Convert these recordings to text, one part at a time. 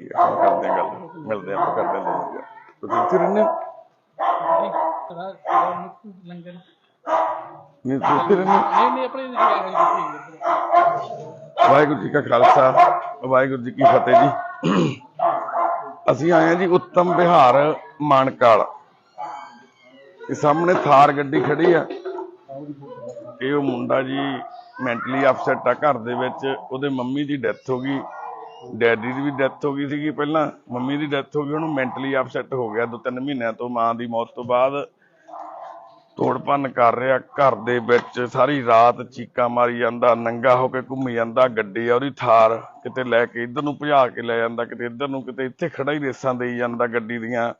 ਠੀਕ ਹੈ ਆਪਾਂ ਕਰਦੇ ਹਾਂ ਗੱਲ ਮਿਲਦੇ ਹਾਂ ਆਪਾਂ ਕਰਦੇ ਹਾਂ ਗੱਲ। ਤੁਸੀਂ ਇੱਥੇ ਰਹਿੰਦੇ ਹੋ? ਲੰਗਰ। ਨਹੀਂ ਤੁਸੀਂ ਇੱਥੇ ਰਹਿੰਦੇ ਹੋ? ਨਹੀਂ ਨਹੀਂ ਆਪਣੇ ਠੀਕ ਹੈ ਵਾਹਿਗੁਰੂ ਜੀ ਕਾ ਖਾਲਸਾ ਵਾਹਿਗੁਰੂ ਜੀ ਕੀ ਫਤਿਹ ਜੀ। ਅਸੀਂ ਆਏ ਹਾਂ ਜੀ ਉੱਤਮ ਵਿਹਾਰ ਮਾਨਕਾਲ। ਇਹ ਸਾਹਮਣੇ ਥਾਰ ਗੱਡੀ ਖੜੀ ਆ। ਇਹ ਉਹ ਮੁੰਡਾ ਜੀ ਮੈਂਟਲੀ ਅਪਸੈਟ ਆ ਘਰ ਦੇ ਵਿੱਚ ਉਹਦੇ ਮੰਮੀ ਦੀ ਡੈਥ ਹੋ ਗਈ। ਡੈਡੀ ਦੀ ਵੀ ਡੈਥ ਹੋ ਗਈ ਸੀਗੀ ਪਹਿਲਾਂ, ਮੰਮੀ ਦੀ ਡੈਥ ਹੋ ਗਈ, ਉਹਨੂੰ ਮੈਂਟਲੀ ਅਪਸੈਟ ਹੋ ਗਿਆ ਦੋ ਤਿੰਨ ਮਹੀਨਿਆਂ ਤੋਂ, ਮਾਂ ਦੀ ਮੌਤ ਤੋਂ ਬਾਅਦ। ਤੋੜ ਭੰਨ ਕਰ ਰਿਹਾ, ਘਰ ਦੇ ਵਿੱਚ ਸਾਰੀ ਰਾਤ ਚੀਕਾਂ ਮਾਰੀ ਜਾਂਦਾ, ਨੰਗਾ ਹੋ ਕੇ ਘੁੰਮੀ ਜਾਂਦਾ, ਗੱਡੀ ਆ ਉਹਦੀ ਥਾਰ ਕਿਤੇ ਲੈ ਕੇ ਇੱਧਰ ਨੂੰ ਭਜਾ ਕੇ ਲੈ ਜਾਂਦਾ, ਕਿਤੇ ਇੱਧਰ ਨੂੰ ਕਿਤੇ ਇੱਥੇ ਖੜਾ ਹੀ ਰੇਸਾਂ ਦੇਈ ਜਾਂਦਾ ਗੱਡੀ ਦੀਆਂ,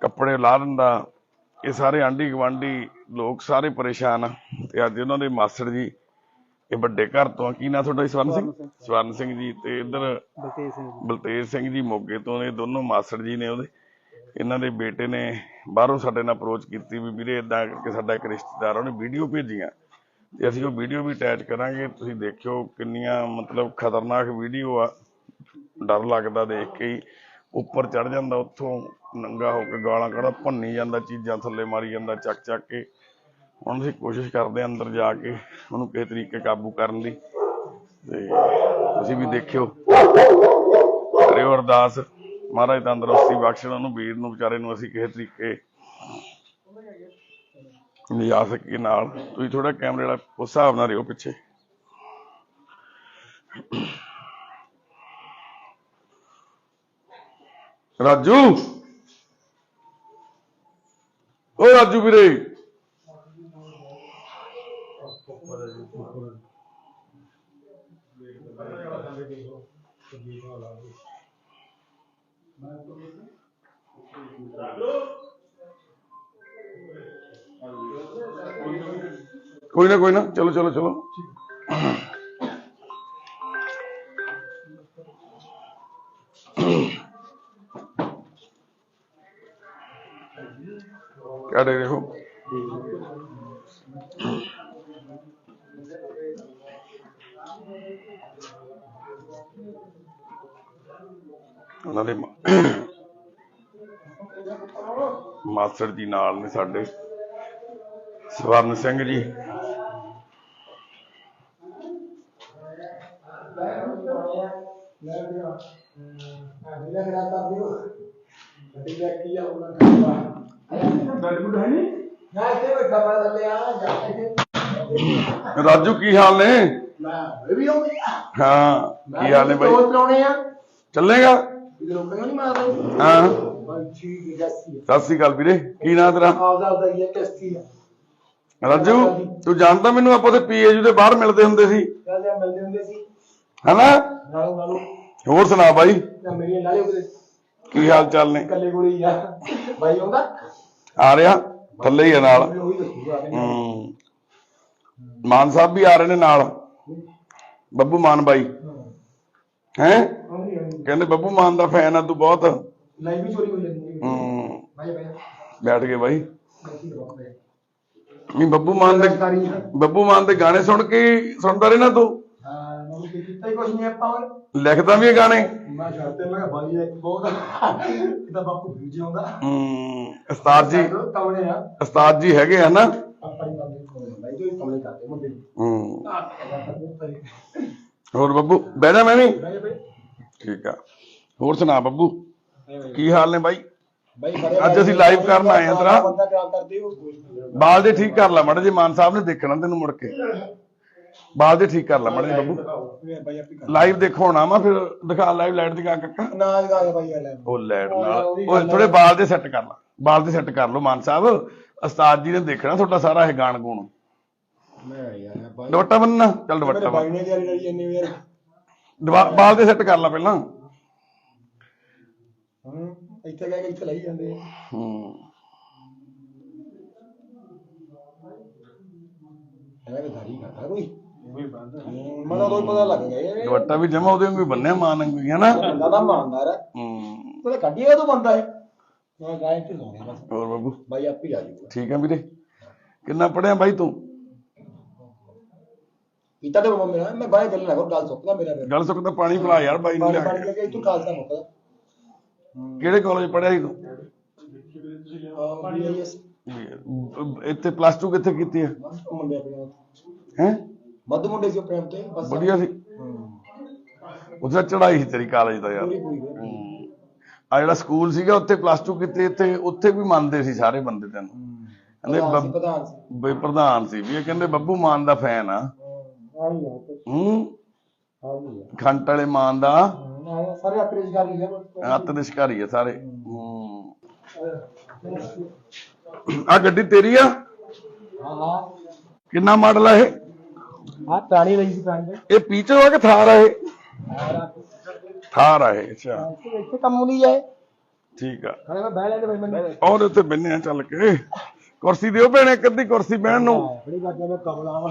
ਕੱਪੜੇ ਲਾ ਦਿੰਦਾ। ਇਹ ਸਾਰੇ ਆਂਢੀ ਗਵਾਂਢੀ ਲੋਕ ਸਾਰੇ ਪਰੇਸ਼ਾਨ ਆ। ਤੇ ਅੱਜ ਉਹਨਾਂ ਦੇ ਮਾਸੜ ਜੀ ਇਹ ਵੱਡੇ ਘਰ ਤੋਂ ਆ ਕੀ ਨਾਂ ਤੁਹਾਡਾ ਜੀ? ਸਵਰਨ ਸਿੰਘ? ਸਵਰਨ ਸਿੰਘ ਜੀ ਤੇ ਇੱਧਰ ਬਲਤੇਜ ਸਿੰਘ ਬਲਤੇਜ ਸਿੰਘ ਜੀ ਮੋਗੇ ਤੋਂ ਨੇ ਦੋਨੋਂ ਮਾਸੜ ਜੀ ਨੇ ਉਹਦੇ। ਇਹਨਾਂ ਦੇ ਬੇਟੇ ਨੇ ਬਾਹਰੋਂ ਸਾਡੇ ਨਾਲ ਅਪਰੋਚ ਕੀਤੀ ਵੀ ਵੀਰੇ ਇਦਾਂ ਕਰਕੇ ਸਾਡਾ ਇੱਕ ਰਿਸ਼ਤੇਦਾਰ ਉਹਨੇ ਵੀਡੀਓ ਭੇਜੀਆਂ। ਤੇ ਅਸੀਂ ਉਹ ਵੀਡੀਓ ਵੀ ਅਟੈਚ ਕਰਾਂਗੇ ਤੁਸੀਂ ਦੇਖਿਓ ਕਿੰਨੀਆਂ ਮਤਲਬ ਖਤਰਨਾਕ ਵੀਡੀਓ ਆ। ਡਰ ਲੱਗਦਾ ਦੇਖ ਕੇ ਹੀ। ਉੱਪਰ ਚੜ ਜਾਂਦਾ ਉੱਥੋਂ ਨੰਗਾ ਹੋ ਕੇ ਗਾਲਾਂ ਕੱਢਦਾ ਭੰਨੀ ਜਾਂਦਾ ਚੀਜ਼ਾਂ ਥੱਲੇ ਮਾਰੀ ਜਾਂਦਾ ਚੱਕ ਚੱਕ ਕੇ। ਹੁਣ ਅਸੀਂ ਕੋਸ਼ਿਸ਼ ਕਰਦੇ ਹਾਂ ਅੰਦਰ ਜਾ ਕੇ ਉਹਨੂੰ ਕਿਸੇ ਤਰੀਕੇ ਕਾਬੂ ਕਰਨ ਦੀ ਤੇ ਤੁਸੀਂ ਵੀ ਦੇਖਿਓ। ਕਰਿਓ ਅਰਦਾਸ। ਮਹਾਰਾਜ ਤੰਦਰੁਸਤੀ ਬਖਸ਼ਣ ਉਹਨੂੰ, ਵੀਰ ਨੂੰ, ਵਿਚਾਰੇ ਨੂੰ ਅਸੀਂ ਕਿਸੇ ਤਰੀਕੇ ਲਿਆ ਸਕੀਏ ਨਾਲ। ਤੁਸੀਂ ਥੋੜਾ ਕੈਮਰੇ ਵਾਲਾ ਉਸ ਹਿਸਾਬ ਨਾਲ ਰਿਓ ਪਿੱਛੇ। ਰਾਜੂ! ਓ ਰਾਜੂ ਵੀਰੇ! ਕੋਈ ਨਾ ਕੋਈ ਨਾ। ਚਲੋ ਚਲੋ ਚਲੋ। ਉਹਨਾਂ ਦੇ ਮਾਸਟਰ ਜੀ ਨਾਲ ਨੇ ਸਾਡੇ। ਸਵਰਨ ਸਿੰਘ ਜੀ। ਰਾਜੂ ਕੀ ਹਾਲ ਨੇ? ਹਾਂ ਕੀ ਹਾਲ ਨੇ ਬਾਈ? ਚੱਲੇਗਾ? ਹਾਂ ਸਤਿ ਸ੍ਰੀ ਅਕਾਲ। ਵੀਰੇ ਕੀ ਨਾਂ ਤੇਰਾ? ਰਾਜੂ ਤੂੰ ਜਾਣਦਾ ਮੈਨੂੰ ਆਪਾਂ ਤੇ ਪੀਏਯੂ ਦੇ ਬਾਹਰ ਮਿਲਦੇ ਹੁੰਦੇ ਸੀ? ਹਨਾ? ਹੋਰ ਸੁਣਾ ਬਾਈ। ਕੀ ਹਾਲ ਚਾਲ ਨੇ? ਆ। ਰਿਹਾ ਥੱਲੇ ਹੀ ਆ ਨਾਲ। ਹੂੰ। ਮਾਨ ਸਾਹਿਬ ਵੀ ਆ ਰਹੇ ਨੇ ਨਾਲ। ਬੱਬੂ ਮਾਨ ਬਾਈ। ਹੈ। ਕਹਿੰਦੇ ਬੱਬੂ ਮਾਨ ਦਾ ਫੈਨ ਆ ਤੂੰ ਬਹੁਤ। ਹੂੰ। ਬੈਠ ਗਏ ਬਾਈ। ਨਹੀਂ ਬੱਬੂ ਮਾਨ ਦੇ ਬੱਬੂ ਮਾਨ ਦੇ ਗਾਣੇ ਸੁਣ ਕੇ ਸੁਣਦਾ ਰਹਿਣਾ ਤੂੰ? ਲਿਖਦਾ ਵੀ ਇਹ ਗਾਣੇ ਹੂੰ ਉਸਤਾਦ ਜੀ। ਉਸਤਾਦ ਜੀ ਹੈਗੇ ਆ ਨਾ? ਹੂੰ ਹੋਰ ਬੱਬੂ ਬਹਿ ਜਾ ਮੈਂ ਵੀ। ਠੀਕ ਆ। ਹੋਰ ਸੁਣਾ ਬੱਬੂ ਕੀ ਹਾਲ ਨੇ ਬਾਈ? ਅੱਜ ਅਸੀਂ live ਕਰਨ ਆਏ ਹਾਂ ਤੇਰਾ। ਬਾਲ ਦੇ ਠੀਕ ਕਰ ਲੈ ਮੜੇ ਜੇ ਮਾਨ ਸਾਹਿਬ ਨੇ ਦੇਖਣਾ ਤੈਨੂੰ ਮੁੜ ਕੇ। ਬਾਲ ਦੇ ਠੀਕ ਕਰ ਲੈ ਮੜੇ ਬੱਬੂ। ਆਪੀ ਕਰ ਲਾਈਵ ਦੇਖੋ ਹੋਣਾ ਵਾ ਫਿਰ ਦਿਖਾ ਲਾਈਵ ਲਾਈਟ ਦਿਖਾ ਕੱਕਾ। ਨਾ ਲਗਾ ਦੇ ਬਾਈ ਲੈ ਉਹ ਲਾਈਟ ਨਾਲ ਉਹ ਥੋੜੇ ਬਾਲ ਦੇ ਸੈੱਟ ਕਰ ਲਾ। ਬਾਲ ਦੇ ਸੈੱਟ ਕਰ ਲਓ ਮਾਨ ਸਾਹਿਬ। ਉਸਤਾਦ ਜੀ ਨੇ ਦੇਖਣਾ ਤੁਹਾਡਾ ਸਾਰਾ ਇਹ ਗਾਣ ਗੂਣ ਮੈਂ ਯਾਰ ਬਾਈ ਦੁਪੱਟਾ ਬੰਨਣਾ ਚੱਲ ਦੁਪੱਟਾ ਬਾਈ ਬੰਨ ਨੇ ਤਿਆਰੀ ਕਰੀ ਜੰਨੇ ਯਾਰ। ਦਵਾ- ਬਾਲ ਦੇ ਸੈੱਟ ਕਰ ਲਾ ਪਹਿਲਾਂ। ਹੂੰ ਇੱਥੇ ਕਹਿ ਕੇ ਇੱਥੇ ਲਈ ਜਾਂਦੇ ਆ। ਹੂੰ। ਹੈਗਾ ਕਿ ਧਾਰੀ ਕੋਈ। ਮੈਨੂੰ ਤਾਂ ਪਤਾ ਲੱਗ ਗਿਆ ਇਹ ਦੁਪੱਟਾ ਵੀ ਜਮਾ ਉਹਦੇ ਵਾਂਗੂ ਹੀ ਬੰਨਿਆ ਮਾਂ ਵਾਂਗੂ ਹੀ, ਹਨਾ? ਬੰਦਾ ਤਾਂ ਇਮਾਨਦਾਰ ਹੈ। ਹੂੰ ਉਹ ਤਾਂ ਕੱਢਿਆ ਤੋਂ ਬੰਦਾ ਹੈ ਮੈਂ ਗਾਇ ਤੇ ਲਾਉਣੇ ਬਸ। ਹੋਰ ਬੱਬੂ? ਬਾਈ ਆਪੇ ਆ ਜਾਊਗਾ। ਠੀਕ ਆ ਵੀਰੇ। ਕਿੰਨਾ ਪੜਿਆ ਬਾਈ ਤੂੰ? ਕੀਤਾ ਤੇ ਮੈਂ ਬਾਹਰ ਗੱਲ ਨਾ ਕਰ ਗੱਲ ਸੁੱਕਦਾ ਮੇਰਾ ਫਿਰ ਗੱਲ ਸੁੱਕ ਤਾਂ ਪਾਣੀ ਪਿਲਾ ਯਾਰ ਬਾਈ ਨੂੰ ਪਾਣੀ ਲਿਆ ਪਾਣੀ ਕੇ। ਲੱਗੇ ਖਾਲਸਾ ਮੁੱਕਦਾ। ਕਿਹੜੇ ਕਾਲਜ ਪੜਿਆ ਸੀ ਤੂੰ? ਬੀਐਸ ਇੱਥੇ ਪਲੱਸ 2 ਕਿੱਥੇ ਕੀਤੀ ਹੈ? ਮੁੰਡੇ ਆਪਣੇ ਹੈ? ਮੱਧ ਮੁੰਡੇ ਸੀ ਆਪਣੇ ਤੇ ਬਸ। ਵਧੀਆ ਸੀ। ਉੱਥੇ ਚੜਾਈ ਸੀ ਤੇਰੀ ਕਾਲਜ ਦਾ ਯਾਰ। ਪੂਰੀ ਪੂਰੀ ਪੂਰੀ। ਆ ਜਿਹੜਾ ਸਕੂਲ ਸੀਗਾ ਉੱਥੇ ਪਲੱਸ 2 ਕੀਤੀ ਇੱਥੇ ਉੱਥੇ ਵੀ ਮੰਨਦੇ ਸੀ ਸਾਰੇ ਬੰਦੇ ਤੈਨੂੰ। ਕਹਿੰਦੇ ਸੀ, ਬੱਬ- ਪ੍ਰਧਾਨ ਸੀ। ਵੀ ਇਹ ਕਹਿੰਦੇ ਬੱਬੂ ਮਾਨ ਦਾ ਫੈਨ ਆ। ਆਹੀ ਆ ਤੇ ਹੂੰ? ਆਹੀ ਆ। ਖੰਟ ਵਾਲੇ ਮਾਨ ਦਾ? ਹਾਂ, ਸਾਰੇ ਆਪਣੇ ਸ਼ਿਕਾਰੀ ਆ ਹੱਥ ਦੇ ਸ਼ਿਕਾਰੀ ਆ ਸਾਰੇ। ਹੂੰ। ਆ ਗੱਡੀ ਤੇਰੀ ਆ? ਹਾਂ ਹਾਂ। ਕਿੰਨਾ ਮਾਡਲ ਆ ਇਹ? ਆ ਪੁਰਾਣੀ ਲਈ ਸੀ ਪੁਰਾਣੀ ਇਹ ਪੀਚੋ ਆ ਕਿ ਥਾਰ ਆ ਇਹ? ਥਾਰ ਆ। ਇਹ ਅੱਛਾ। ਇੱਥੇ ਕੰਮ ਨਹੀਂ ਜਾਏ ਠੀਕ ਆ। ਖੜੇ ਮੈਂ ਬਹਿ ਲੈਂਦੇ ਬਈ ਮੈਨੂੰ। ਉਹਦੇ ਉੱਤੇ ਬੰਨੇ ਆ ਚੱਲ ਕੇ। ਕੁਰਸੀ ਦਿਓ ਭੈਣੇ ਇੱਕ ਅੱਧੀ ਕੁਰਸੀ ਬਹਿਣ ਨੂੰ। ਬੜੀ ਗੱਲ ਮੈਂ ਕਮਲਾ ਵਾ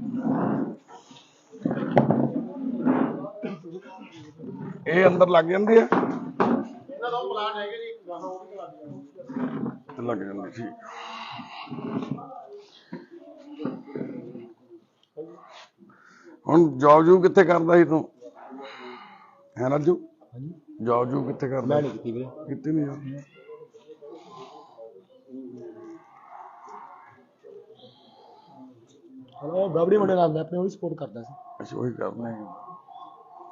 ਇਹ ਅੰਦਰ ਲੱਗ ਜਾਂਦੀ ਆ ਇਹਨਾਂ ਦਾ ਪਲਾਨ ਹੈਗੇ ਜੀ ਗਾਣਾ ਉਹ ਵੀ ਲੱਗ ਜਾਣਾ ਤੇ ਲੱਗ ਜਾਂਦੀ ਠੀਕ। ਹੁਣ ਜੌਬ ਜੂ ਕਿੱਥੇ ਕਰਦਾ ਸੀ ਤੂੰ? ਹੈ ਰਾਜੂ? ਜੌਬ ਜੂ ਕਿੱਥੇ ਕਰਦਾ ਮੈਂ ਨਹੀਂ ਕੀਤੀ ਵੀਰੇ। ਕਿਤੇ ਨਹੀਂ ਯਾਰ ਹਲੋ ਗਬੜੀ ਮੁੰਡੇ ਨਾਲ ਮੈਂ ਆਪਣੇ ਉਹ ਸਪੋਰਟ ਕਰਦਾ ਸੀ। ਅੱਛਾ ਉਹੀ ਕਰਨਾ ਹੈ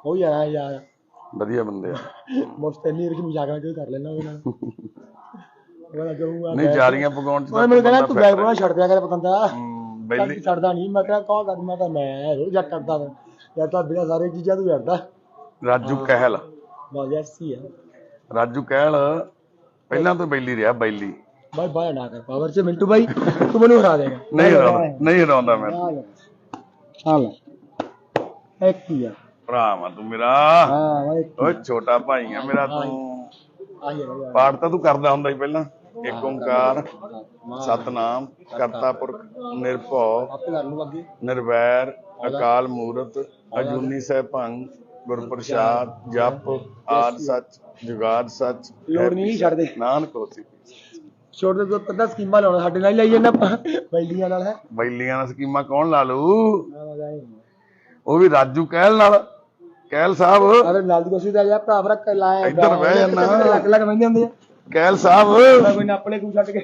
ਉਹ ਆਇਆ ਯਾਰ ਵਧੀਆ ਬੰਦੇ ਆ। ਮੋਸਟ ਇੰਨੀ ਰਿਕ ਮਜ਼ਾਕ ਨਾਲ ਕਿਉਂ ਕਰ ਲੈਣਾ ਉਹਦੇ ਨਾਲ? ਉਹਦਾ ਨਹੀਂ ਜਾਰੀਆਂ ਪਕਾਉਣ ਚ ਮੈਨੂੰ ਕਹਿੰਦਾ ਤੂੰ ਬੈਗ ਬਣਾ ਛੱਡ ਦਿਆ ਕਰ ਪਤੰਦਾ। ਬੈਲੀ ਛੱਡਦਾ ਨਹੀਂ। ਮੈਂ ਕਿਹਾ ਕੌਣ ਕਰ ਮੈਂ ਤਾਂ ਮੈਂ ਰੋਜ਼ ਜੱਟ ਕਰਦਾ ਯਾਰ ਤਾਂ ਬਿਨਾਂ ਸਾਰੇ ਚੀਜ਼ਾਂ ਤੂੰ ਕਰਦਾ ਰਾਜੂ ਕਹਿਲ। ਬਸ ਯਾਰ ਸੀ ਆ ਰਾਜੂ ਕਹਿਲ ਪਹਿਲਾਂ ਤੋਂ ਬੈਲੀ ਰਿਹਾ ਬੈਲੀ। ਬਾਈ ਬਾਈ ਨਾ ਕਰ ਪਾਵਰ ਚ ਮਿੰਟੂ ਬਾਈ। ਤੂੰ ਮੈਨੂੰ ਹਰਾ ਦੇਗਾ। ਨਹੀਂ ਹਰਾਉਂਦਾ ਨਹੀਂ ਹਰਾਉਂਦਾ ਮੈਂ। ਹਾਂ ਲੈ ਇੱਕ ਹੀ ਆ। ਭਰਾ ਮਾ ਤੂੰ ਮੇਰਾ। ਹਾਂ ਓਏ ਛੋਟਾ ਭਾਈ ਆ ਮੇਰਾ ਤੂੰ। ਆਹੀ ਪਾਠ ਤਾਂ ਤੂੰ ਕਰਦਾ ਹੁੰਦਾ ਸੀ ਪਹਿਲਾਂ। ਏਕ ਓੰਕਾਰ ਸਤਨਾਮ ਕਰਤਾ। ਪੁਰਖ ਨਿਰਭਉ ਆਪੇ ਕਰ ਲੂ ਅੱਗੇ। ਨਿਰਵੈਰ ਅਕਾਲ ਮੂਰਤ ਅਜੂਨੀ ਸਹਿਭੰਗ ਗੁਰ ਪ੍ਰਸਾਦ ਜਪ ਆਦ ਸੱਚ ਜੁਗਾਦ ਸੱਚ ਲੋੜ ਨਹੀਂ ਛੱਡਦੇ ਨਾਨਕ ਹੋਸੀ ਛੋੜ ਦੇ ਕੋਈ ਪਤਾ ਸਕੀਮਾਂ ਲਾਉਣਾ ਸਾਡੇ ਨਾਲ ਹੀ ਲਾਈ ਜਾਂਦਾ ਬੈਲੀਆਂ ਨਾਲ ਹੈ। ਬੈਲੀਆਂ ਨਾਲ ਸਕੀਮਾਂ ਕੌਣ ਲਾ ਲੂ? ਉਹ ਵੀ ਰਾਜੂ ਕਹਿਲ ਨਾਲ। ਕਹਿਲ ਸਾਹਿਬ। ਅਰੇ ਨਾਲ ਦੀ ਕੋਸ਼ਿਸ਼ ਦਾ ਯਾਰ ਭਰਾ ਭਰਾ ਕਰ ਲਾਇਆ ਇੱਧਰ ਬਹਿ ਜਾਨਾ। ਲੱਗ ਲੱਗ ਬੰਦੇ ਹੁੰਦੇ ਆ। ਕਹਿਲ ਸਾਹਿਬ। ਕੋਈ ਨਾ ਆਪਣੇ ਕੋਲ ਛੱਡ ਕੇ।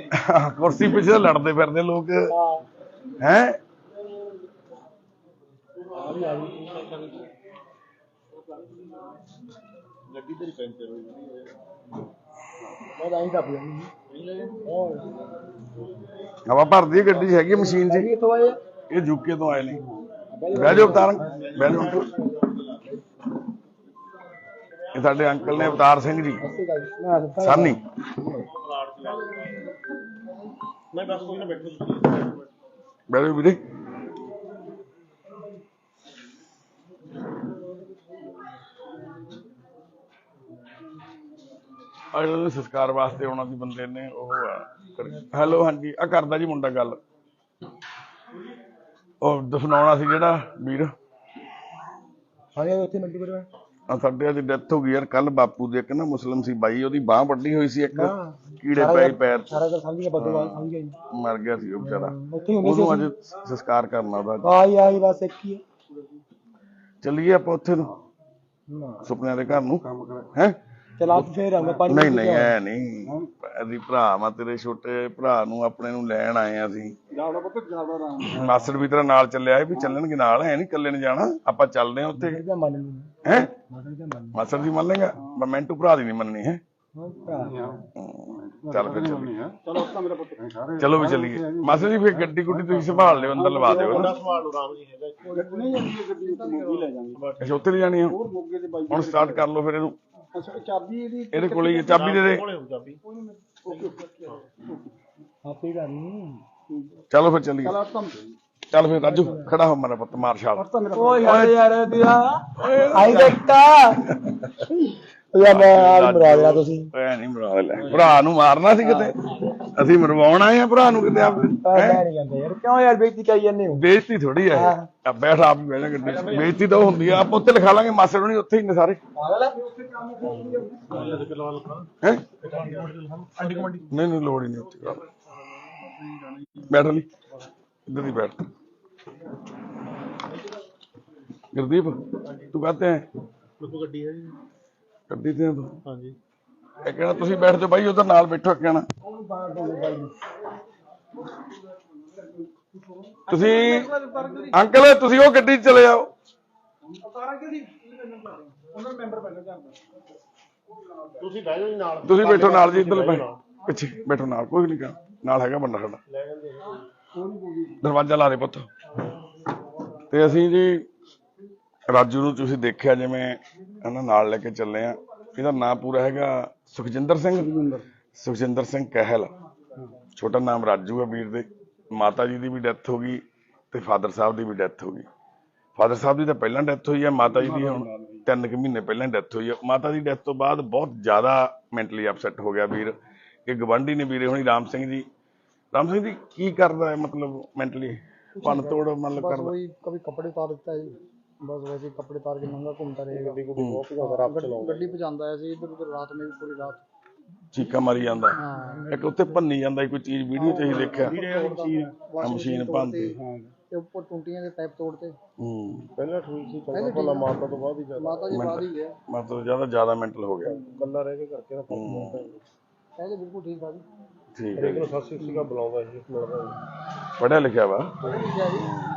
ਕੁਰਸੀ ਪਿੱਛੇ ਲੜਦੇ ਫਿਰਦੇ ਲੋਕ। ਹੈ? ਮੈਂ ਤਾਂ ਦੱਬ ਜਾਂਦੀ ਹਵਾ ਭਰਦੀ ਹੈ ਗੱਡੀ 'ਚ ਹੈਗੀ ਹੈ ਮਸ਼ੀਨ 'ਚ ਜੀ ਕਿੱਥੋਂ ਆਏ? ਇਹ ਯੂਕੇ ਤੋਂ ਆਏ ਨੇ। ਬਹਿ ਜਾਓ ਅਵਤਾਰ ਬਹਿ ਜਾਓ। ਇਹ ਸਾਡੇ ਅੰਕਲ ਨੇ, ਅਵਤਾਰ ਸਿੰਘ ਜੀ। ਸਤਿ ਸਾਨੀ। ਨਹੀਂ ਬਸ ਕੋਈ ਨਾ ਬੈਠੋ ਬਹਿ ਵੀਰੇ ਆ ਸੰਸਕਾਰ ਵਾਸਤੇ ਆਉਣਾ ਸੀ ਬੰਦੇ ਨੇ ਉਹ ਹੈਲੋ, ਹਾਂਜੀ। ਆ ਕਰਦਾ ਜੀ ਮੁੰਡਾ ਗੱਲ। ਉਹ ਦਫਨਾਉਣਾ ਸੀ ਜਿਹੜਾ, ਵੀਰ। ਹਾਂ ਉੱਥੇ ਮਿੰਟੂ ਕਰ ਆ ਸਾਡੇ ਅੱਜ ਡੈਥ ਹੋ ਗਈ ਯਾਰ ਕੱਲ ਬਾਪੂ ਦੇ ਇੱਕ ਨਾ ਮੁਸਲਮ ਸੀ ਬਾਈ ਉਹਦੀ ਬਾਹ ਵੱਡੀ ਹੋਈ ਸੀ ਇੱਕ ਹਾਂ। ਕੀੜੇ ਪੈ ਪੈਰ 'ਚ। ਸਾਰਾ ਗੱਲ ਸਮਝ ਗਿਆ ਬੱਦੂ ਬਾਤ ਸਮਝ ਗਿਆ ਮਰ ਗਿਆ ਸੀ ਉਹ ਵਿਚਾਰਾ। ਉੱਥੇ ਹੀ ਹੁੰਦੇ ਸੀ। ਉਹਨੂੰ ਅੱਜ ਸੰਸਕਾਰ ਕਰਨਾ ਉਹਦਾ ਆਈ ਆਈ ਬਸ ਇੱਕ ਹੀ ਚੱਲੀਏ ਆਪਾਂ ਉੱਥੇ ਨੂੰ। ਨਾ। ਸੁਪਨਿਆਂ ਦੇ ਘਰ ਨੂੰ। ਹੈ? ਚਲਾ ਤੂੰ ਫੇਰ ਆਉਂਦਾ ਪਾਣੀ ਨਹੀਂ ਨਹੀਂ ਐ ਨਹੀਂ। ਅਸੀਂ ਭਰਾ ਮਾ ਤੇਰੇ ਛੋਟੇ ਭਰਾ ਨੂੰ ਆਪਣੇ ਨੂੰ ਲੈਣ ਆਏ ਆ ਅਸੀਂ। ਪੁੱਤ ਰਾਮ ਮਾਸਟਰ ਵੀ ਤੇਰਾ ਨਾਲ ਚੱਲਿਆ ਵੀ ਚੱਲਣਗੇ ਨਾਲ ਐ ਨਹੀਂ ਇਕੱਲੇ ਨੇ ਜਾਣਾ ਆਪਾਂ ਚੱਲਦੇ ਆ ਉੱਥੇ। ਮੰਨ ਹੈ? ਮਾਸਟਰ ਜੀ ਮੰਨ ਲੇਗਾ ਮੈਂ ਮੈਂਟੂ ਭਰਾ ਦੀ ਨਹੀਂ ਮੰਨਣੀ ਹੈ? ਚੱਲ ਫਿਰ ਚੱਲੀਏ। ਚਲੋ ਉੱਤਾ ਮੇਰਾ ਪੁੱਤ। ਚਲੋ ਵੀ ਚੱਲੀਏ। ਮਾਸਟਰ ਜੀ ਫਿਰ ਗੱਡੀ ਗੁੱਡੀ ਤੁਸੀਂ ਸੰਭਾਲ ਲਿਓ ਅੰਦਰ ਲਵਾ ਦਿਓ ਨਾ ਸੰਭਾਲ ਲਓ ਰਾਮ ਜੀ ਹੈਗਾ। ਨਹੀਂ ਜਾਂਦੀ ਗੱਡੀ ਉੱਤੇ ਮੋਗੀ ਲੈ ਜਾਵਾਂਗੇ ਅੱਛਾ ਉੱਥੇ ਲੈ ਜਾਣੀ ਆ? ਹੁਣ ਸਟਾਰਟ ਕਰ ਲਓ ਫਿਰ ਇਹਨੂੰ। ਅੱਛਾ ਚਾਬੀ ਇਹਦੀ ਇਹਦੇ ਕੋਲੇ ਹੀ ਹੈ, ਚਾਬੀ ਦੇ ਦੇ। ਕੋਲੇ ਹੋ ਚਾਬੀ। ਆਪੇ ਕਰਨੀ ਚਲੋ ਫਿਰ ਚੱਲੀਏ। ਚਲ ਫਿਰ ਰਾਜੂ ਖੜਾ ਹੋ ਮੇਰਾ ਪੁੱਤ ਮਾਰ ਛਾਲ। ਓ ਯਾਰ ਯਾਰ ਤੇਰਾ ਆਈ ਦੇਖਤਾ ਯਾ ਮੈਂ ਆ ਮਰਾ ਲਿਆ ਤੁਸੀਂ। ਐ ਨਹੀਂ ਮਰਾ ਲੈ ਭਰਾ ਨੂੰ ਮਾਰਨਾ ਸੀ ਕਿਤੇ? ਅਸੀਂ ਮਰਵਾਉਣ ਆਏ ਆ ਭਰਾ ਨੂੰ ਕਿਤੇ ਆਪ। ਮੈਂ ਨਹੀਂ ਕਹਿੰਦਾ ਯਾਰ। ਕਿਉਂ ਯਾਰ ਬੇਇੱਜ਼ਤੀ ਕਰੀ ਜਾਂਦੇ ਹੋ? ਬੇਇੱਜ਼ਤੀ ਥੋੜੀ ਆ ਇਹ। ਆ ਬੈਠ ਆਪ ਹੀ ਗੱਡੀ 'ਚ। ਬੇਇੱਜ਼ਤੀ ਤਾਂ ਉਹ ਹੁੰਦੀ ਆ। ਆਪਾਂ ਉੱਥੇ ਲਿਖਾ ਲਾਂਗੇ ਮਾਸੜ ਨਹੀਂ ਉੱਥੇ ਹੀ ਨੇ ਸਾਰੇ। ਹੈ? ਨਹੀਂ ਨਹੀਂ ਲੋੜ ਹੀ ਨਹੀਂ ਉੱਥੇ। ਬੈਠ ਲਈ ਇੱਧਰ ਹੀ ਬੈਠ। ਗੁਰਦੀਪ ਤੂੰ ਕਹਤੇ ਹੈ ਦੇਖੋ ਗੱਡੀ ਹੈ ਜੀ। ਗੱਡੀ ਤੇ ਆ ਤੂੰ। ਹਾਂਜੀ। ਇਹ ਕਹਿਣਾ ਤੁਸੀਂ ਬੈਠ ਜਾਓ ਬਾਈ ਉਧਰ ਨਾਲ ਬੈਠੋ ਕਹਿਣਾ ਤੁਸੀਂ ਅੰਕਲ ਤੁਸੀਂ ਉਹ ਗੱਡੀ 'ਚ ਚਲੇ ਜਾਓ। ਤੁਸੀਂ ਬਹਿ ਜਾਓ ਜੀ ਨਾਲ। ਤੁਸੀਂ ਬੈਠੋ ਨਾਲ ਜੀ ਇੱਧਰ ਪਿੱਛੇ ਬੈਠੋ ਨਾਲ ਕੋਈ ਨਹੀਂ ਕਹਿਣਾ ਨਾਲ ਹੈਗਾ ਬੰਦਾ ਸਾਡਾ। ਦਰਵਾਜ਼ਾ ਲਾ ਦੇ ਪੁੱਤ। ਤੇ ਅਸੀਂ ਜੀ ਰਾਜੂ ਨੂੰ ਤੁਸੀਂ ਦੇਖਿਆ ਜਿਵੇਂ ਇਹਨਾਂ ਨਾਲ ਲੈ ਕੇ ਚੱਲੇ ਆ। ਇਹਦਾ ਨਾਮ ਪੂਰਾ ਹੈਗਾ ਸੁਖਜਿੰਦਰ ਸਿੰਘ। ਸੁਖਜਿੰਦਰ। ਸਿੰਘ ਕਹਿਲ। ਛੋਟਾ ਨਾਮ ਰਾਜੂ ਹੈ ਵੀਰ ਦੇ। ਮਾਤਾ ਜੀ ਦੀ ਵੀ ਡੈਥ ਹੋ ਗਈ ਤੇ ਫਾਦਰ ਸਾਹਿਬ ਦੀ ਵੀ ਡੈਥ ਹੋ ਗਈ। ਫਾਦਰ ਸਾਹਿਬ ਦੀ ਤਾਂ ਪਹਿਲਾਂ ਡੈਥ ਹੋਈ ਹੈ ਮਾਤਾ ਜੀ ਦੀ ਹੁਣ ਤਿੰਨ ਕੁ ਮਹੀਨੇ ਪਹਿਲਾਂ ਡੈਥ ਹੋਈ ਹੈ ਮਾਤਾ ਦੀ ਡੈਥ ਤੋਂ ਬਾਅਦ ਬਹੁਤ ਜ਼ਿਆਦਾ ਮੈਂਟਲੀ ਅਪਸੈਟ ਹੋ ਗਿਆ ਵੀਰ। ਕਿ ਗਵੰਡੀ ਨੇ ਵੀਰੇ ਹੁਣੀ ਰਾਮ ਸਿੰਘ ਜੀ ਰਾਮ ਸਿੰਘ ਜੀ ਕੀ ਕਰਦਾ ਹੈ ਮਤਲਬ ਮੈਂਟਲੀ ਭੰਨ ਤੋੜ ਮਤਲਬ बस ਕਰਦਾ वही कभी कपड़े उतार देता है जी बस वैसे ही कपड़े उतार के नंगा घूमता रहेगा ਗੱਡੀ ਗੁੱਡੀ ਬਹੁਤ ਜ਼ਿਆਦਾ ਰੱਬ ਚਲਾਉਂਦਾ गड्डी पे जाता है ऐसे इधर उधर रात में भी पूरी रात ਚੀਕਾਂ ਮਾਰੀ ਜਾਂਦਾ हाँ ਇੱਕ ਉੱਥੇ ਭੰਨੀ ਜਾਂਦਾ ਸੀ ਕੋਈ ਚੀਜ਼ ਵੀਡੀਓ 'ਚ ਹੀ ਦੇਖਿਆ ਆ ਮਸ਼ੀਨ ਭੰਨਦੀ ਤੇ ਉੱਪਰ ਟੁੰਟੀਆਂ ਦੇ ਪਾਈਪ ਤੋੜਤੇ ਹੂੰ ਪਹਿਲਾਂ ਠੀਕ ਸੀ ਚੰਗਾ ਭਲਾ ਮਾਤਾ ਤੋਂ ਬਾਅਦ ਹੀ ਜ਼ਿਆਦਾ ਮਾਤਾ ਜੀ ਬਾਦ ਹੀ ਗਿਆ ਮਤਲਬ ਜ਼ਿਆਦਾ ਜ਼ਿਆਦਾ ਮੈਂਟਲ ਹੋ ਗਿਆ ਕੱਲਾ ਰਹਿ ਕੇ ਕਰਕੇ ਨਾ ਹੂੰ, ਪਹਿਲੇ ਬਿਲਕੁਲ ਠੀਕ था जी ਠੀਕ ਹੈ ਜੀ। ਲੇਕਿਨ ਸਤਿ ਸ੍ਰੀ ਅਕਾਲ ਬੁਲਾਉਂਦਾ ਜੀ ਲਿਖਿਆ ਵਾ?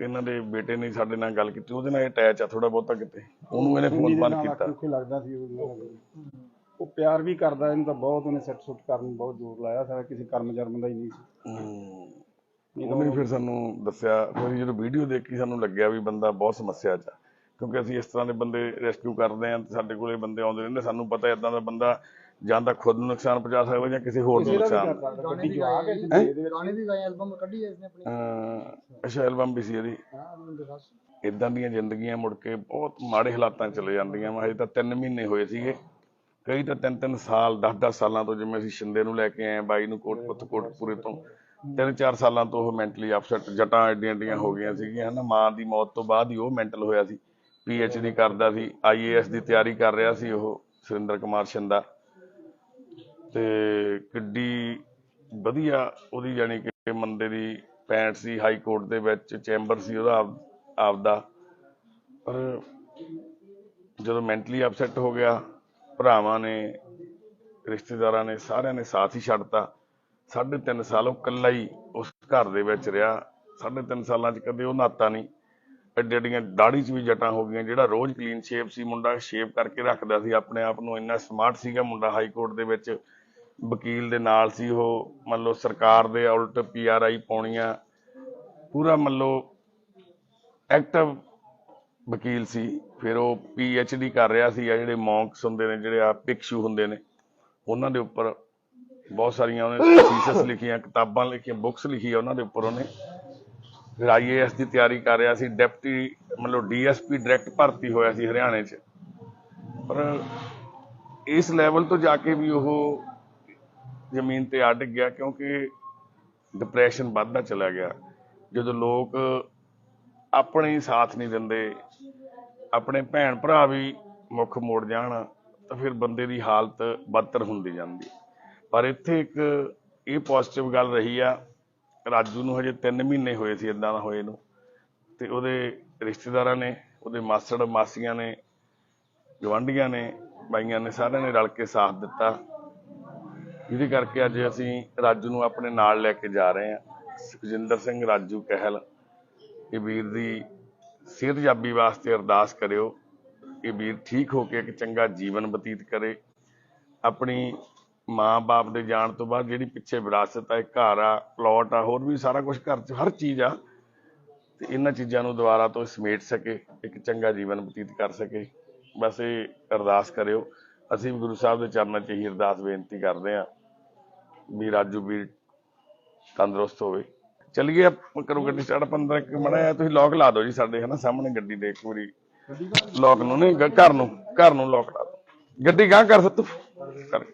ਇਹਨਾਂ ਦੇ ਬੇਟੇ ਨੇ ਸਾਡੇ ਨਾਲ ਗੱਲ ਕੀਤੀ ਉਹਦੇ ਨਾਲ ਅਟੈਚ ਆ ਥੋੜਾ ਬਹੁਤਾ ਕਿਤੇ। ਉਹਨੂੰ ਇਹਨੇ ਫੋਨ ਬੰਦ ਕੀਤਾ। ਔਖੇ ਲੱਗਦਾ ਸੀ ਉਹ ਉਹ ਪਿਆਰ ਵੀ ਕਰਦਾ ਇਹਨੂੰ ਤਾਂ ਬਹੁਤ ਉਹਨੇ ਸੈੱਟ ਸੁੱਟ ਕਰਨ ਨੂੰ ਬਹੁਤ ਜ਼ੋਰ ਲਾਇਆ ਸਾਰਾ ਕਿਸੇ ਕਰਮ ਜਰਮ ਦਾ ਹੀ ਨਹੀਂ ਸੀ। ਹੂੰ। ਉਹਨੇ ਫਿਰ ਸਾਨੂੰ ਦੱਸਿਆ ਫਿਰ ਜਦੋਂ ਵੀਡੀਓ ਦੇਖੀ ਸਾਨੂੰ ਲੱਗਿਆ ਵੀ ਬੰਦਾ ਬਹੁਤ ਸਮੱਸਿਆ 'ਚ ਆ। ਕਿਉਂਕਿ ਅਸੀਂ ਇਸ ਤਰ੍ਹਾਂ ਦੇ ਬੰਦੇ ਰੈਸਕਿਊ ਕਰਦੇ ਆਂ ਤੇ ਸਾਡੇ ਕੋਲੇ ਬੰਦੇ ਆਉਂਦੇ ਰਹਿੰਦੇ ਸਾਨੂੰ ਪਤਾ ਇਦਾਂ ਦਾ ਬੰਦਾ ਜਾਂ ਤਾਂ ਖੁਦ ਨੂੰ ਨੁਕਸਾਨ ਪਹੁੰਚਾ ਸਕਦਾ ਜਾਂ ਕਿਸੇ ਹੋਰ ਨੂੰ ਨੁਕਸਾਨ। ਇਦਾਂ ਦੀਆਂ ਜ਼ਿੰਦਗੀਆਂ ਮੁੜ ਕੇ ਬਹੁਤ ਮਾੜੇ ਹਾਲਾਤਾਂ ਚਲੇ ਜਾਂਦੀਆਂ ਵਾ। ਹਜੇ ਤਾਂ 3 ਮਹੀਨੇ ਹੋਏ ਸੀਗੇ। ਕਈ ਤਾਂ 3-3 ਸਾਲ 10-10 ਸਾਲਾਂ ਤੋਂ ਜਿਵੇਂ ਅਸੀਂ ਸ਼ਿੰਦੇ ਨੂੰ ਲੈ ਕੇ ਆਏ ਬਾਈ ਨੂੰ ਕੋਟਪੁੱਤ ਕੋਟਪੁਰੇ ਤੋਂ। 3-4 ਸਾਲਾਂ ਤੋਂ ਉਹ ਮੈਂਟਲੀ ਅਪਸੈਟ ਜਟਾਂ ਐਡੀਆਂ ਐਡੀਆਂ ਹੋ ਗਈਆਂ ਸੀਗੀਆਂ ਹਨਾ। ਮਾਂ ਦੀ ਮੌਤ ਤੋਂ ਬਾਅਦ ਹੀ ਉਹ ਮੈਂਟਲ ਹੋਇਆ ਸੀ। ਪੀ ਐਚ ਡੀ ਕਰਦਾ ਸੀ ਆਈਏਐਸ ਦੀ ਤਿਆਰੀ ਕਰ ਰਿਹਾ ਸੀ ਉਹ ਸੁਰਿੰਦਰ ਕੁਮਾਰ ਸ਼ਿੰਦਾ। ਤੇ ਕਿੱਡੀ ਵਧੀਆ ਉਹਦੀ ਯਾਨੀ ਕਿ ਮੰਦੇ ਦੀ ਪੈਂਟ ਸੀ ਹਾਈ ਕੋਰਟ ਦੇ ਵਿੱਚ ਚੈਂਬਰ ਸੀ ਉਹਦਾ ਆਪਦਾ। ਪਰ ਜਦੋਂ ਮੈਂਟਲੀ ਅਪਸੈਟ ਹੋ ਗਿਆ, ਭਰਾਵਾਂ ਨੇ, ਰਿਸ਼ਤੇਦਾਰਾਂ ਨੇ ਸਾਰਿਆਂ ਨੇ ਸਾਥ ਹੀ ਛੱਡਤਾ ਸਾਢੇ ਤਿੰਨ ਸਾਲ ਉਹ ਇਕੱਲਾ ਹੀ ਉਸ ਘਰ ਦੇ ਵਿੱਚ ਰਿਹਾ। ਸਾਢੇ ਤਿੰਨ ਸਾਲਾਂ 'ਚ ਕਦੇ ਉਹ ਨਾਤਾ ਨਹੀਂ। ਐਡੀ ਐਡੀਆਂ ਦਾੜੀ 'ਚ ਵੀ ਜਟਾਂ ਹੋ ਗਈਆਂ, ਜਿਹੜਾ ਰੋਜ਼ ਕਲੀਨ ਸ਼ੇਪ ਸੀ, ਮੁੰਡਾ ਸ਼ੇਪ ਕਰਕੇ ਰੱਖਦਾ ਸੀ, ਆਪਣੇ ਆਪ ਨੂੰ ਇੰਨਾ ਸਮਾਰਟ ਸੀਗਾ ਮੁੰਡਾ ਹਾਈ ਕੋਰਟ ਦੇ ਵਿੱਚ। ਵਕੀਲ ਦੇ ਨਾਲ ਸੀ ਉਹ, ਮੰਨ ਲਓ ਸਰਕਾਰ ਦੇ ਉਲਟ ਪੀਆਰਆਈ ਪਾਉਣੀਆਂ, ਪੂਰਾ ਮੰਨ ਲਓ ਐਕਟਿਵ ਵਕੀਲ ਸੀ। ਫਿਰ ਉਹ ਡੀ ਕਰ ਰਿਹਾ ਸੀ, ਆ ਜਿਹੜੇ ਮੌਂਕਸ ਹੁੰਦੇ ਨੇ, ਜਿਹੜੇ ਆ ਪਿਕਸ਼ੂ ਹੁੰਦੇ ਨੇ, ਉਹਨਾਂ ਦੇ ਉੱਪਰ ਬਹੁਤ ਸਾਰੀਆਂ ਉਹਨੇ ਥੀਸਿਸ ਲਿਖੀਆਂ, ਕਿਤਾਬਾਂ ਲਿਖੀਆਂ ਬੁੱਕਸ ਲਿਖੀ ਆ ਉਹਨਾਂ ਦੇ ਉੱਪਰ ਉਹਨੇ। ਫਿਰ ਆਈਏਐਸ ਦੀ ਤਿਆਰੀ ਕਰ ਰਿਹਾ ਸੀ ਡਿਪਟੀ ਮਤਲਬ ਡੀਐਸਪੀ ਡਾਇਰੈਕਟ ਭਰਤੀ ਹੋਇਆ ਸੀ ਹਰਿਆਣੇ 'ਚ। ਪਰ ਇਸ ਲੈਵਲ ਤੋਂ ਜਾ ਕੇ ਵੀ ਉਹ ਜ਼ਮੀਨ ਤੇ ਅੜ ਗਿਆ ਕਿਉਂਕਿ ਡਿਪਰੈਸ਼ਨ ਵੱਧਦਾ ਚਲਾ ਗਿਆ। ਜਦੋਂ ਲੋਕ ਆਪਣੇ ਹੀ ਸਾਥ ਨਹੀਂ ਦਿੰਦੇ, ਆਪਣੇ ਭੈਣ ਭਰਾ ਵੀ ਮੁੱਖ ਮੋੜ ਜਾਣ, ਤਾਂ ਫਿਰ ਬੰਦੇ ਦੀ ਹਾਲਤ ਬਦਤਰ ਹੁੰਦੀ ਜਾਂਦੀ। ਪਰ ਇੱਥੇ ਇੱਕ ਇਹ ਪੋਜ਼ਿਟਿਵ ਗੱਲ ਰਹੀ ਆ, ਰਾਜੂ ਨੂੰ ਹਜੇ 3 ਮਹੀਨੇ ਹੋਏ ਸੀ ਇਦਾਂ ਦਾ ਹੋਏ ਨੂੰ, ਤੇ ਉਹਦੇ ਰਿਸ਼ਤੇਦਾਰਾਂ ਨੇ, ਉਹਦੇ ਮਾਸੜ ਮਾਸੀਆਂ ਨੇ ਗਵਾਂਢੀਆਂ ਨੇ, ਬਾਈਆਂ ਨੇ ਸਾਰਿਆਂ ਨੇ ਰਲ ਕੇ ਸਾਥ ਦਿੱਤਾ। ਜਿਹਦੇ ਕਰਕੇ ਅੱਜ ਅਸੀਂ ਰਾਜੂ ਨੂੰ ਆਪਣੇ ਨਾਲ ਲੈ ਕੇ ਜਾ ਰਹੇ ਹਾਂ। ਸੁਖਜਿੰਦਰ ਸਿੰਘ ਰਾਜੂ ਕਹਿਲ, ਇਹ ਵੀਰ ਦੀ ਸਿਹਤਯਾਬੀ ਵਾਸਤੇ ਅਰਦਾਸ ਕਰਿਓ। ਇਹ ਵੀਰ ਠੀਕ ਹੋ ਕੇ ਇੱਕ ਚੰਗਾ ਜੀਵਨ ਬਤੀਤ ਕਰੇ। ਆਪਣੀ ਮਾਂ-ਬਾਪ ਦੇ ਜਾਣ ਤੋਂ ਬਾਅਦ ਜਿਹੜੀ ਪਿੱਛੇ ਵਿਰਾਸਤ ਹੈ ਘਰ ਆ ਪਲਾਟ ਆ, ਹੋਰ ਵੀ ਸਾਰਾ ਕੁਝ ਘਰ 'ਚ, ਹਰ ਚੀਜ਼ ਆ। ਤੇ ਇਹਨਾਂ ਚੀਜ਼ਾਂ ਨੂੰ ਦੁਬਾਰਾ ਤੋਂ ਸਮੇਟ ਸਕੇ, ਇੱਕ ਚੰਗਾ ਜੀਵਨ ਬਤੀਤ ਕਰ ਸਕੇ। ਬਸ ਇਹ ਅਰਦਾਸ ਕਰਿਓ। ਅਸੀਂ ਵੀ ਗੁਰੂ ਸਾਹਿਬ ਦੇ ਚਰਨਾਂ 'ਚ ਹੀ ਅਰਦਾਸ ਬੇਨਤੀ ਕਰਦੇ ਹਾਂ। ਵੀ ਰਾਜੂ ਵੀਰ ਤੰਦਰੁਸਤ ਹੋਵੇ। ਚੱਲੀਏ ਆਪਾਂ ਕਰੋ ਗੱਡੀ ਸਟਾਰਟ 15 ਕਿ ਮੜਾ ਤੁਸੀਂ ਲੋਕ ਲਾ ਦਿਓ ਜੀ ਸਾਡੇ ਹਨਾ ਸਾਹਮਣੇ ਗੱਡੀ ਦੇ ਇੱਕ ਵਾਰੀ। ਲੋਕ ਨੂੰ ਨਹੀਂ ਘਰ ਨੂੰ ਘਰ ਨੂੰ ਲੋਕ ਲਾ ਦਿਓ। ਗੱਡੀ ਗਾਂ ਕਰ ਸਤੂ। ਕਰ।